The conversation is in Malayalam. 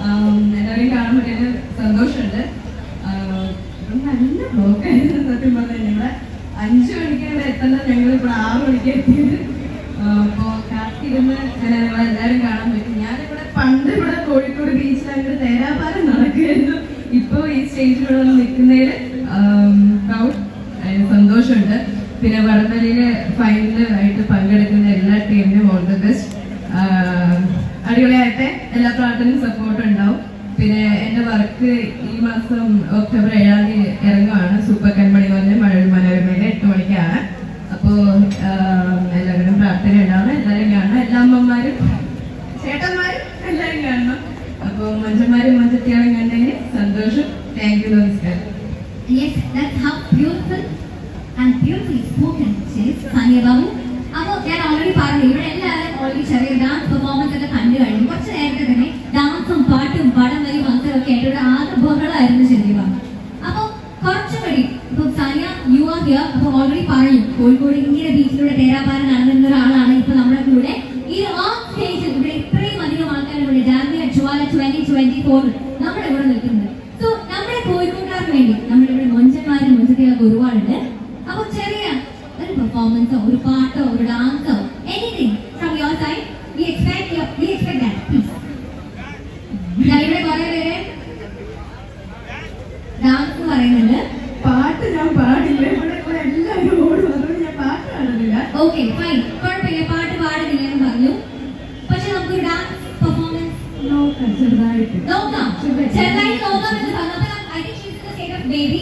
എല്ലാവരെയും കാണുമ്പോൾ ഞാൻ സന്തോഷമുണ്ട്. നല്ല ബ്ലോക്കായിരുന്നു സത്യം പറഞ്ഞാൽ. ഞങ്ങളെ അഞ്ചു മണിക്ക് ഇവിടെ എത്തേണ്ടത് ഞങ്ങൾ ഇപ്പോൾ ആറു മണിക്ക് എത്തിയത്. അപ്പോൾ കാത്തിരുന്ന് നിങ്ങളെ എല്ലാവരും കാണാൻ പറ്റും. ഞാനിവിടെ പണ്ട് ഇവിടെ കോഴിക്കോട് ബീച്ചിൽ അങ്ങോട്ട് തേരാപ്പാലം നടക്കുകയായിരുന്നു ഇപ്പോൾ ഈ സ്റ്റേജിലൂടെ നിൽക്കുന്നതിൽ പ്രൗഡ് സന്തോഷമുണ്ട്. പിന്നെ വടംവലിയിൽ ഫൈനലായിട്ട് പങ്കെടുക്കുന്ന എല്ലാ ടീമിനും ഓൾ ദി ബെസ്റ്റ് അടിപൊളിയായിട്ട് എല്ലാ പ്രാർത്ഥനയും സപ്പോർട്ടും ഉണ്ടാവും. പിന്നെ എന്റെ വർക്ക് ഈ മാസം ഒക്ടോബർ ഏഴാം തീയതി ഇറങ്ങുവാണ്. സൂപ്പർ കൺമണി പറഞ്ഞ മഴ മനോരമയിലെ എട്ട് മണിക്കാണ്. അപ്പോ എല്ലാവരും പ്രാർത്ഥന ഉണ്ടാവണം. എല്ലാവരും കാണണം. എല്ലാ അമ്മമാരും ചേട്ടന്മാരും എല്ലാവരും കാണണം. അപ്പൊ മഞ്ചന്മാരും മഞ്ചത്തിയാളും കണ്ടെങ്കിൽ സന്തോഷം. താങ്ക് യു നമസ്കാരം. Yes, that's how beautiful and beautifully spoken she is, Sania Babu. ആകെ ജനീവ അപ്പൊ കുറച്ചുകൂടി ഇപ്പൊ സാനിയ യു ആർ ഹിയർ അപ്പൊ ഓൾറെഡി പറഞ്ഞു കോഴിക്കോട് ഇങ്ങനെ ബീച്ചിലൂടെ തേരാപ്പാരം നടന്നിരുന്ന ഒരാളാണ് ഇപ്പൊ നമ്മുടെ കൂടെ. ഈ ഓൺ സ്റ്റേജിൽ ഇവിടെ ഇത്രയും അധികം ആൾക്കാരുടെ ജാമ്യ ജ്വാല ട്വന്റി ട്വന്റി ഫോറിൽ നമ്മുടെ കൂടെ നിൽക്കുന്നത് സോ നമ്മുടെ കോഴിക്കോട്ടുകാർക്ക് വേണ്ടി നമ്മുടെ ഇവിടെ മൊഞ്ചന്മാരും മൊഞ്ചത്തികളൊക്കെ ഒരുപാടുണ്ട്. അപ്പൊ ചെറിയ ഒരു പെർഫോമൻസോ ഒരു പാട്ടോ ഒരു ഡാൻസോ anything from your side we expect we expect that please dance പാട്ട് ഞാൻ പാടില്ല. ഇവിടെ എല്ലാവരും ഓടും അതുകൊണ്ട് ഞാൻ പാട്ട് പാടുന്നില്ല ഓക്കെ ഫൈൻ കുഴപ്പമില്ല. പാട്ട് പാടുന്നില്ല എന്ന് പറഞ്ഞു. പക്ഷെ നമുക്കൊരു ഡാൻസ് പെർഫോമൻസ് നോക്കാം ചെറുതായിട്ട്. നോക്കാം. ചെറുതായി നോക്കാം എന്ന് പറഞ്ഞു. I think she's in the state of baby